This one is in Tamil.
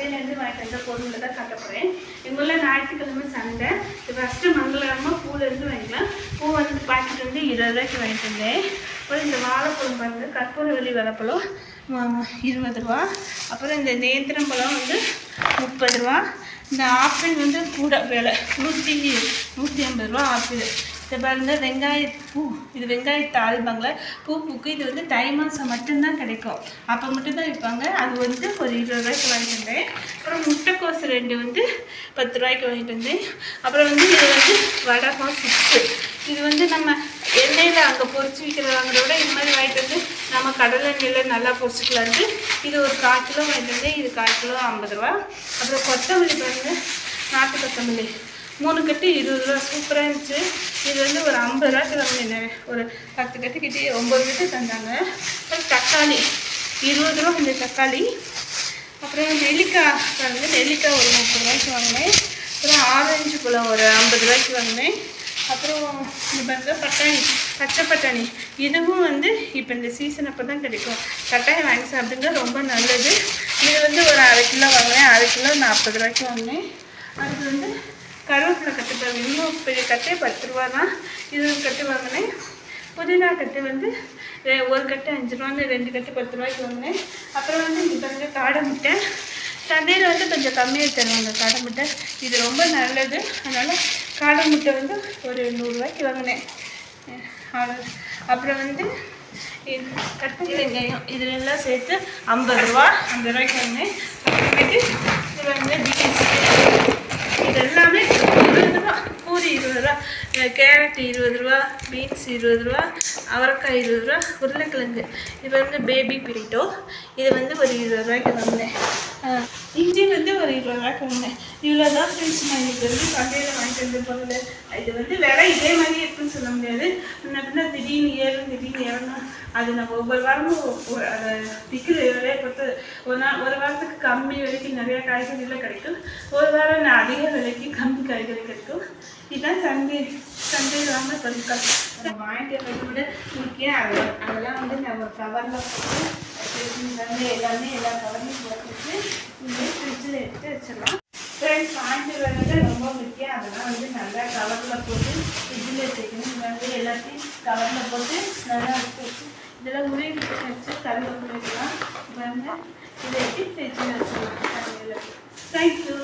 ஊரில் தான் காட்ட போகிறேன் எங்கள் ஞாயிற்றுக்கிழமை சண்டை. ஃபஸ்ட்டு மங்களகரமாக பூலேருந்து வாங்கிக்கலாம். பூ வந்து பாக்கெட் வந்து இருபது ரூபாய்க்கு வாங்கிட்டு வந்தேன். அப்புறம் இந்த வாழைப்பழம் வந்து கற்பூரவள்ளி வாழைப்பழம். இருபது ரூபா. அப்புறம் இந்த நேந்திரம்பழம் வந்து முப்பது ரூபா. இந்த ஆப்பிள் வந்து கூட விலை நூற்றி நூற்றி ஐம்பது ரூபா ஆப்பிள். இதை பாருங்க வெங்காய பூ இது வெங்காயத்தை ஆல்பாங்கள பூ பூக்கு இது வந்து தை மாதம் மட்டும்தான் கிடைக்கும். அப்போ மட்டும்தான் விற்பாங்க. அது வந்து ஒரு இருபது ரூபாய்க்கு வாங்கிட்டு வந்தேன். அப்புறம் முட்டைக்கோஸ் ரெண்டு வந்து பத்து ரூபாய்க்கு வாங்கிட்டு வந்தேன். அப்புறம் வந்து இது வந்து வடகம் சிப்ஸு. இது வந்து நம்ம எண்ணெயில் அங்கே பொரிச்சு விற்கிறவங்கள விட இது மாதிரி வாங்கிட்டு வந்து நம்ம கடலெண்ணெயில் நல்லா பொரிச்சுக்கலான்ட்டு இது ஒரு கால் கிலோ வாங்கிட்டு வந்தேன். இது கால் கிலோ ஐம்பது ரூபா. அப்புறம் கொத்தமல்லி பாருங்க நாட்டு கொத்தமல்லி. மூணு கட்டு இருபது ரூபா. சூப்பராக இருந்துச்சு. இது வந்து ஒரு ஐம்பது ரூபாய்க்கு வாங்கினேன் ஒரு பத்து கட்டுக்கிட்டே ஒம்பது கட்டு தந்தாங்க. அப்புறம் தக்காளி இருபது ரூபா இந்த தக்காளி. அப்புறம் நெல்லிக்காய் வந்து நெல்லிக்காய் ஒரு முப்பது ரூபாய்க்கு வாங்கினேன். அப்புறம் ஆரஞ்சு பழம் ஒரு ஐம்பது ரூபாய்க்கு வாங்கினேன். அப்புறம் இது பாருங்க பட்டாணி பச்சை பட்டாணி. இதுவும் வந்து இப்போ இந்த சீசன் அப்போ தான் கிடைக்கும். கட்டாயம் வாங்கி சாப்பிடுங்க ரொம்ப நல்லது. இது வந்து ஒரு அரை கிலோ வாங்கினேன். அரை கிலோ நாற்பது ரூபாய்க்கு வாங்கினேன். அது வந்து கருவேப்பிலை கட்டு பாருங்க இன்னும் பெரிய கட்டே பத்து ரூபா தான் இது ஒரு கட்டு வாங்கினேன். புதினா கட்டு வந்து ஒரு கட்டு அஞ்சு ரூபான்னு ரெண்டு கட்டு பத்து ரூபாய்க்கு வாங்கினேன். அப்புறம் வந்து இங்கே பாருங்க காடை முட்டை. சந்தையில் வந்து கொஞ்சம் கம்மியாக தருவாங்க காடை முட்டை. இது ரொம்ப நல்லது. அதனால் காடை முட்டை வந்து ஒரு நூறுரூவாய்க்கு வாங்கினேன். அப்புறம் வந்து இது கட்டு வெங்காயம் சேர்த்து ஐம்பது ரூபா ஐம்பது ரூபாய்க்கு வாங்கினேன். அப்புறமேட்டு இது வந்து பீன்ஸ் இது எல்லாமே இருபது ரூபா பூரி இருபது ரூபா அஹ் கேரட் இருபது ரூபா பீன்ஸ் இருபது ரூபா அவரைக்காய் இருபது ரூபா உருளைக்கிழங்கு. இது வந்து பேபி பிரிட்டோ இது வந்து ஒரு இருபது ரூபாய்க்கு வாங்கினேன் இஞ்சி வந்து ஒரு இருபது ரூபாய்க்கு வாங்கினேன் இவ்வளோ தான் ஃப்ரெண்ட்ஸ் நான் இது வந்து சந்தையில் வாங்கிட்டு வந்து பொருள் இது வந்து விலை இதே மாதிரி இருக்குன்னு சொல்ல முடியாது. முன்ன பின்ன திடீர்னு ஏறும் திடீர்னு ஏறணும் அது நம்ம ஒவ்வொரு வாரமும் அதை விற்கிற விலையை பொறுத்து ஒரு நாள் ஒரு வாரத்துக்கு கம்மி விலைக்கு நிறைய காய்கறிகள் கிடைக்கும். ஒரு வாரம் நான் அதிக விலைக்கு கம்மி காய்கறி கிடைக்கும். இதுதான் சந்தை. சந்தையில் வாங்க பொருட்கள் வாங்கிட்டு வரதை விட முக்கியம் அதெல்லாம் வந்து நம்ம ஒரு கவரில் போட்டு வந்து எல்லாமே எல்லா கவர்லையும் போட்டுட்டு இங்கே ஃப்ரிட்ஜில் எடுத்து வச்சிடலாம். ஃப்ரெண்ட்ஸ் வாங்கிட்டு வரது ரொம்ப முக்கியம். அதெல்லாம் வந்து நல்லா கவரில் போட்டு ஃப்ரிட்ஜில் வச்சுக்கணும் வந்து எல்லாத்தையும் கவரில் போட்டு நல்லா எடுத்து வச்சு இதெல்லாம் உருவி வச்சு கருவேப்பிலை வைக்கலாம் வந்து இதை எடுத்து ஃப்ரிட்ஜில் வச்சுக்கலாம் தேங்க்யூ